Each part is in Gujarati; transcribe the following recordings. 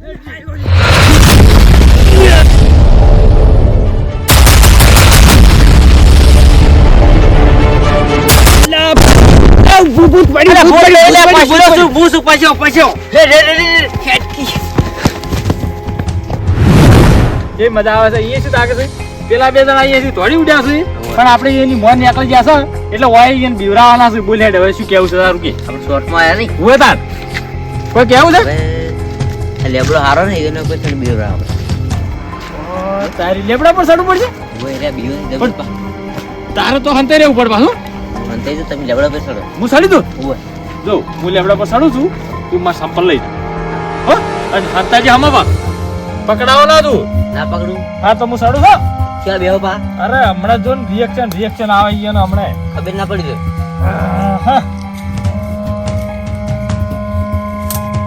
એ મજા આવે છે. એ શું લાગે છે? પેલા બે જણા અહીંયા થોડી ઉડ્યા છે? પણ આપણે એની મોન નીકળી ગયા છે. એટલે વાય એને બીવરાવાના છે. બોલે હવે શું કેવું છે તારું કે? શોર્ટમાં આયા નહીં. ઊભો તાર. કોઈ કેવું છે? લેબડો હારો ને એનો કોઈ તને બીવ રાવ તારી લેબડા પર ચડવું પડશે? નહીં તારે તો હંતે રહેવું પડે પાછું. હંતે તો તમે લેબડા પર ચડો. હું ચડી દઉં? ઓય જો હું લેબડા પર ચડું છું તું મારા સંપલ લઈ જા. હો? અને હંતાજી હમા પા પકડાવો ના તું. ના પકડું. હા તો હું ચડું છું ક્યાં બેહો પા? અરે હમણાં જો ને રિએક્શન રિએક્શન આવે ઈ ને હમણાં. ખબર ના પડી ગઈ હા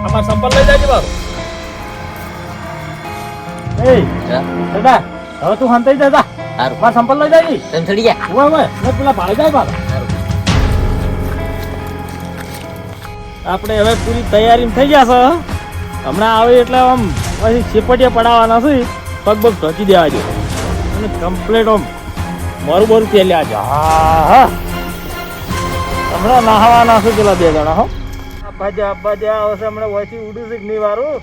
અમાર સંપલ લઈ જાજે બાબુ એ દાદા હવે તું હંતાઈ દાદા સારું માર સંપલ લઈ જાય તેમ ચડી ગયા? હું હવે મેં પેલા ભાડે જાય બાબા આપણે હવે પૂરી તૈયારી થઈ ગયા છે હમણાં આવે એટલે આમ પછી છેપટિયા પડાવવાના છે. પગ પગ ઢોકી દેવા છે અને કમ્પ્લેટ આમ મારું બોરું પેલ્યા છે હા હા. હમણાં નહાવાના છે પેલા બે જણા હો. બાજા બાજા આવશે હમણાં વયથી ઉડું છે કે નહીં વારું?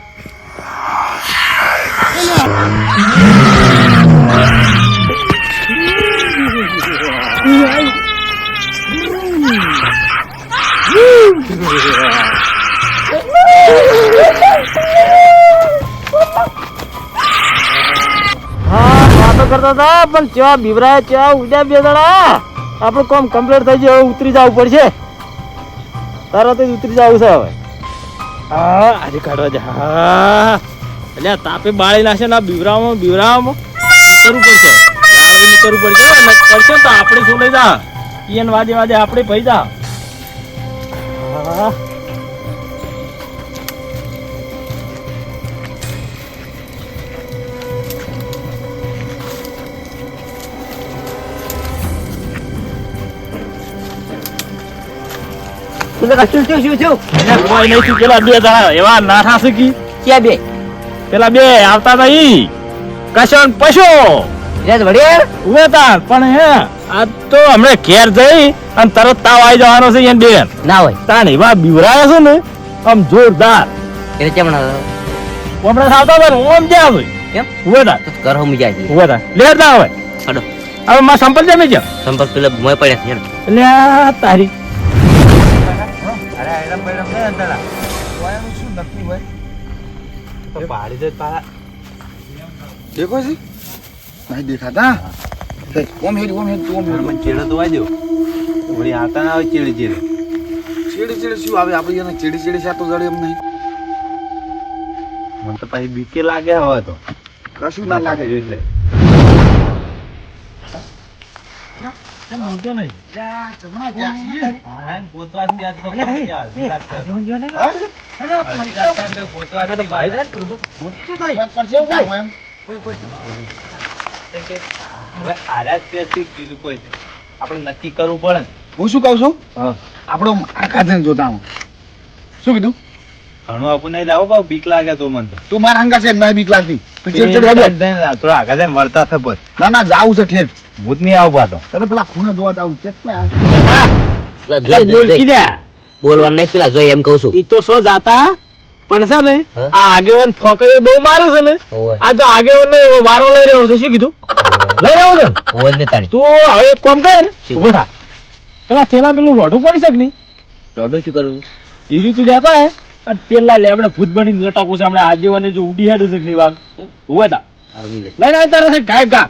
કરતા હતા, પણ ચા બીવરાય ચા ઉડ્યા બે જણા. આપણું કામ કમ્પ્લીટ થઈ જાય ઉતરી જવું પડશે. તરત જ ઉતરી જવું છે હવે. આજે કાઢવા જા. હા. એટલે તાપે બાળી નાખશે ને આ બીવરામાં બીવરામાં. કરવું પડશે? કરવું પડશે? ને કરશે તો આપણે શું લઈ જા? ઈયન વાજે વાજે આપણે પૈ જા. શું શું શું શું? કોઈ નહીં થયું. પેલા બે જણા એવા ના કી? ક્યાં બે? પેલા બે આવતા હતા ઈ કશન ને પશો રાત વડિયર ઉભે તા પણ હે આ તો હમણે ઘેર જઈ અને તરત તાવ આવી જવાનો છે એને બેન. ના હોય. તાણ એવા બીવરાયા છે ને આમ જોરદાર. એટલે કેમ ના ઓમડા આવતા હતા ને ઓમ જ્યાં હોય. કેમ? ઉભે તા તો ઘર હું જાય છે. ઉભે તા લેર ના હવે. હડો. હવે માં સંપલ જમે છે સંપર્ક પેલા મોય પડ્યા છે હેડો. એટલે આ તારી દેખો છે નહીં દેખાતા ઓમ હેડ ઓમ હેડ ઓમ હેડ ચેડો તો વાજો વળી આતા ના આવે ચેડે ચેડે ચીડી ચીડી શું આવે આપણે એને ચીડી ચીડી સાતો જડે એમ નહીં મને તો પછી બીકે લાગે હવે તો કશું ના લાગે એટલે આપણે નક્કી કરવું પડે હું. શું કહું છું આપણો આખા જોતા શું કીધું? ઘણું આપણને નહીં લાવો પાછું બીક લાગે તો મને. તું મારા અંગા છે મને બીક લાગતી. થોડા આગળ જઈને વળતા થે બસ. ના ના જાવું છે ઠેર ભૂત નહીં આવું પાછો. તને પેલા ખૂણે જોવા જાવું છે. બોલવાનું નહીં પેલા જોઈએ એમ કહું છું. ઈ તો સો જાતા પણ છે ને? આ આગેવાન ફોકરે બહુ મારે છે ને. આ તો આગેવાન ને વારો લઈ રહ્યો છે શું કીધું? લઈ રહ્યો છે? ઓય ને તારી તું હવે એક કામ કર ને ઊભો થા. પેલા થેલા પેલું રોડું પડી શક નહીં? રોડું શું કરવું એ રીતું જતા હે. અને પેલા લેબડે ભૂત બની લટાકું છે હમણાં આગેવાને જો ઉડી હેડ છે નહીં વાગ ઊભો થા. લઈને તારે ગાયબ ગા.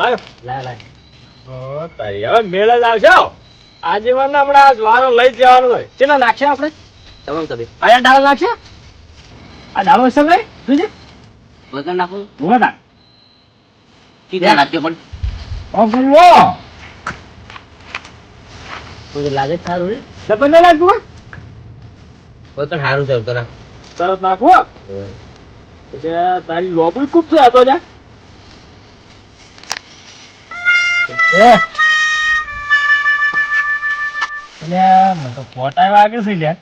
લાયો લા લા. તારી હવે મેળે જ આવશે હો. આગેવાન હમણાં આ લઈ જવાનો હોય કેટલા નાખશે આપણે? તમામ તમે આયા ડાળો નાખશે? આ ડાળો હશે ભાઈ જોજે. વગર નાખું. નાખ્યો પણ. કોઈ લાગે જ સારું રે નહીં લાગતું હો? વગર સારું છે તો તરત નાખવો એટલે તારી લોબી ખૂબ છે આ તો જા. મને તો ફોટા વાગે છે લ્યા.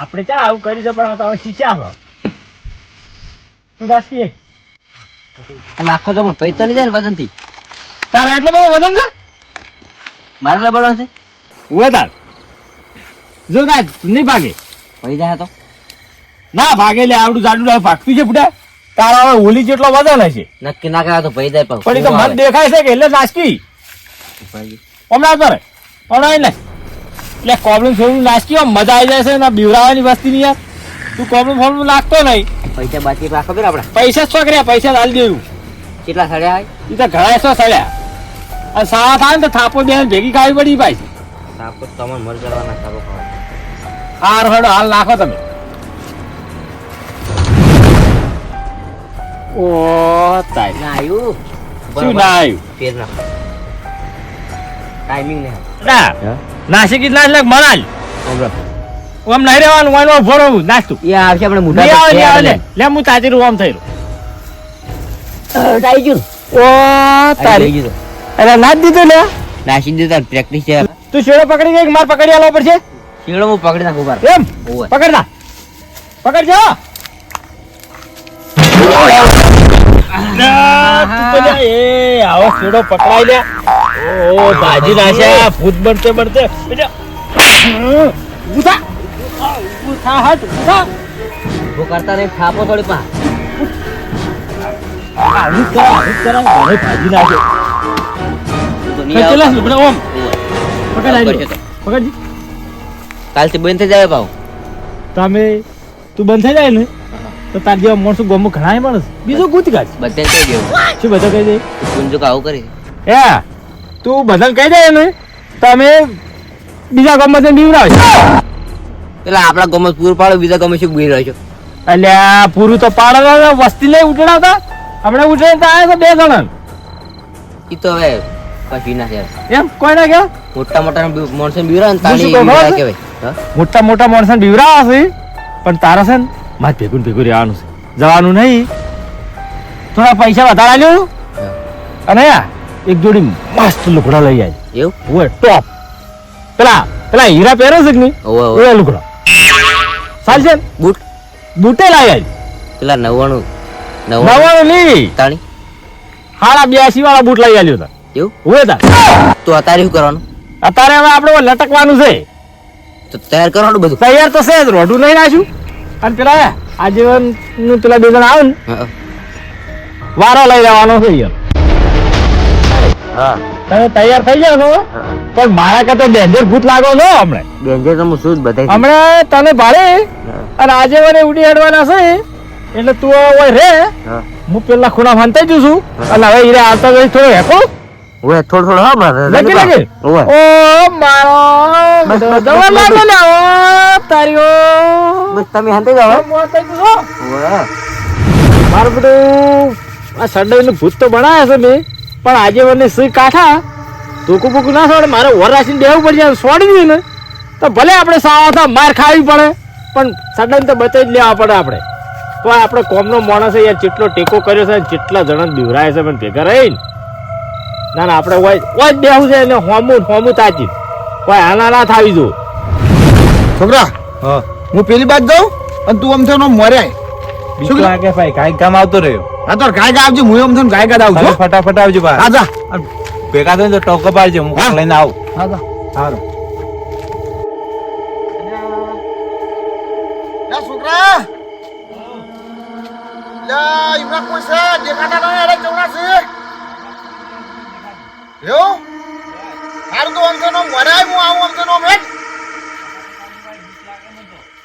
આપણે ચા આવું કરી છે પણ. આમ આખો તો પૈસા નહીં જાય ને વજનથી. તારે એટલો બધો વજન છે? મારે લબડો છે. તાર. જો નહીં ભાગે. જાય તો? ના ભાગે લે આવડું જાડું ના ભાગતું છે બુડા તારા હવે હોલી જેટલો વજન હશે નક્કી ના કરા તો ભાઈ જાય પણ પણ તો મન દેખાય છે કે એટલે નાસ્કી હમણાં કરે હમણાં ને એટલે કોબલું થોડું નાસ્કી આમ મજા આવી જાય છે ને બીવરાવાની વસ્તી ની યાર. તું કોબલું ફોબલું નાખતો નહીં. પૈસા બાકી રાખો કે આપડા? પૈસા જ કર્યા પૈસા હાલ દેવું. કેટલા સડ્યા એ તો ઘણા સો સડ્યા અને સારા થાય ને તો થાપો બે ભેગી ખાવી પડી ભાઈ. થાપો તમને મર જવાના સાપો હાર હાલ નાખો તમે. ઓ તારી ના આવ્યું શું ના આવ્યું ફેર ના. ટાઈમિંગ ને. ના. નાસિક જ નાશ લાગ મરાલ ઓમ નહીં રહેવાનું વાનો ભરો નાસ્તું એ આવશે આપણે મોટા આવે આવે લે લે હું તાજી રૂમ થઈ ગયું. ઓ તારી. અરે નાચ દીધું લે. નાસી દીધું પ્રેક્ટિસ છે. તું શેડો પકડી ગઈ કે માર પકડી આલો પડશે? શીળો હું પકડી નાખું બાર. એમ? પકડ ના પકડ જો. તું એ આવો શેડો પકડાઈ લે. ઓ ભાજી નાખ્યા ભૂત બનતે બનતે. ઉઠા ઉઠા હટ ઉઠા ઊભો કરતા નહીં થાપો થોડી પા આવું કર? આવું કર ઘરે ભાજી નાખે. પકડ આઈ પકડજી. કાલથી બંધ થઈ જાય ભાવ. તમે તું બંધ થઈ જાય ને તો તાર જેવા માણસો ગમો ઘણા માણસ. બીજો ગુત કાઢ બધે કહી દેવું. શું બધા કહી દે? ગુંજુ આવું કરી? એ તું બધા કહી દે ને તમે બીજા ગામમાં બીવડાવ પેલા આપણા ગમે પૂરું પાડો બીજા ગમે શું બીવડાવ છો? એટલે પૂરું તો પાડવા વસ્તી લઈ ઉઠડાવતા આપણે આવ્યા તો બે જણા. ઈ તો હવે કશું ના છે. એમ? કોઈ ના કે મોટા મોટા માણસો બીવરા ને તાળી બીવરા કહેવાય. મોટા મોટા માણસો બીવરાવા છે? પણ તારા છે ને મારે ભેગું ભેગું રહેવાનું છે. જવાનું નહીં. થોડા પૈસા વધારા લ્યો અને એક જોડી મસ્ત લુગડા લઈ આવી એવું? ઓય ટોપ. પેલા પેલા હીરા પહેરે છે કે નહીં? ઓ ઓય લુગડા. ચાલ છે બૂટ. બૂટે લાવી આવી પેલા નવ્વાણું નવ્વાણું. નહીં. તાણી. હાડા બ્યાસી વાળા બૂટ લઈ આવ્યો હતા એવું? ઓય તા તો અત્યારે શું કરવાનું? અત્યારે હવે આપણે લટકવાનું છે. તો તૈયાર કરવાનું બધું? તૈયાર તો છે જ રોડું નહીં નાખ્યું. અને પેલા આજીવનનું પેલા બે જણા આવે ને વારો લઈ લેવાનો છે યાર તમે તૈયાર થઈ જાવ છો? પણ મારા કરતા ડેન્જર ભૂત લાગો છો હમણે. ડેન્જર તો હું શું બધાય હમણે તને ભાડે અને આજે મને ઉડી હેડવાના છે એટલે તું ઓય રે. હું. પેલા ખૂણા ફાંતાઈ જઉં છું. અને હવે હીરે આવતા થોડો હેકો. ઓવે થોડું થોડું હા મારે લગી લગી? ઓવે. ઓ મારો દવા લાગો ને ઓ તારીઓ બસ તમે હંતે જાવ જશો. મારું બધું આ સડાઈ નું ભૂત તો બનાવે છે મેં. પણ આજે મને સુઈ કાઠા ધોકું ભૂકું ના છોડે મારે વર રાખીને બેવું પડશે છોડી દીધું ને. તો ભલે આપણે સાવા થા માર ખાવી પડે પણ સડાઈને તો બચાવી જ લેવા પડે આપણે. તો આપણે કોમનો માણસ અહીંયા યાર જેટલો ટેકો કર્યો છે જેટલા જણા દિવરાય છે પણ ભેગા રહીને. ના ના આપણે હોય હોય બેહું છે એને હોમું હોમું તાજી કોઈ આના ના થાવી જો છોકરા હા. હું પેલી બાદ જાઉં અને તું આમ થયો મર્યા બીક લાગે ભાઈ કાંઈક કામ આવતો રહ્યો. હા તો કાંઈક આવજો આવજે હું આમ થયો ગાય ગા આવું ફટાફટ આવજો ભાઈ હા જા. ભેગા થઈને તો ટોકો પાડજો હું લઈને આવું. હા જા. સારું છોકરા. લા ઈમરા કોઈ છે? દેખાતા નહીં અરે ચોરા છે એવું હારું તો હું આવું ભેટ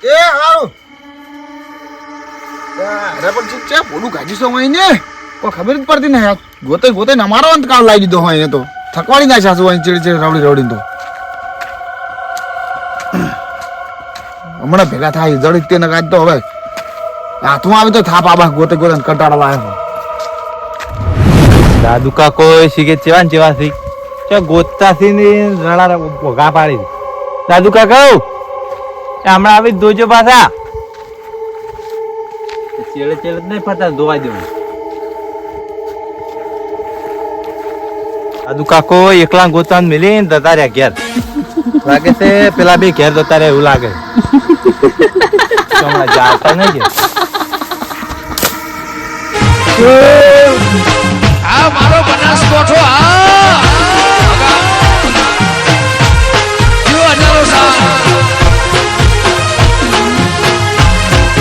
એ હારું. અરે પણ છે, બોલું ગાજી છો હોય ને? ખબર જ પડતી નહીં ગોતે ગોતે અમારો અંત કાળ લાવી દીધો હોય એને તો. થકવાડી ના સાસુ અહીં ચીડી ચીડી રવડી રવડી તો. હમણાં ભેગા થાય જડી તે નગાજ તો હવે. હાથમાં આવે તો થાપ આબા ગોતે ગોતે કંટાળા લાવે દાદુ કાકો શીખે ચેવા ને ચેવા શીખ ચો ગોતતા થી ને રડા ભોગા પાડી. દાદુ કાકા હમણાં આવી દોજો પાછા. ચેડે ચેડે જ નહીં ફરતા ધોવા દેવું. દાદુ કાકો એકલા ગોતા મિલી જતા રહ્યા ઘેર. લાગે છે પેલા બે ઘેર જતા રહ્યા એવું લાગે. જાતા નહીં કે આ મારો બનાસકોઠો આ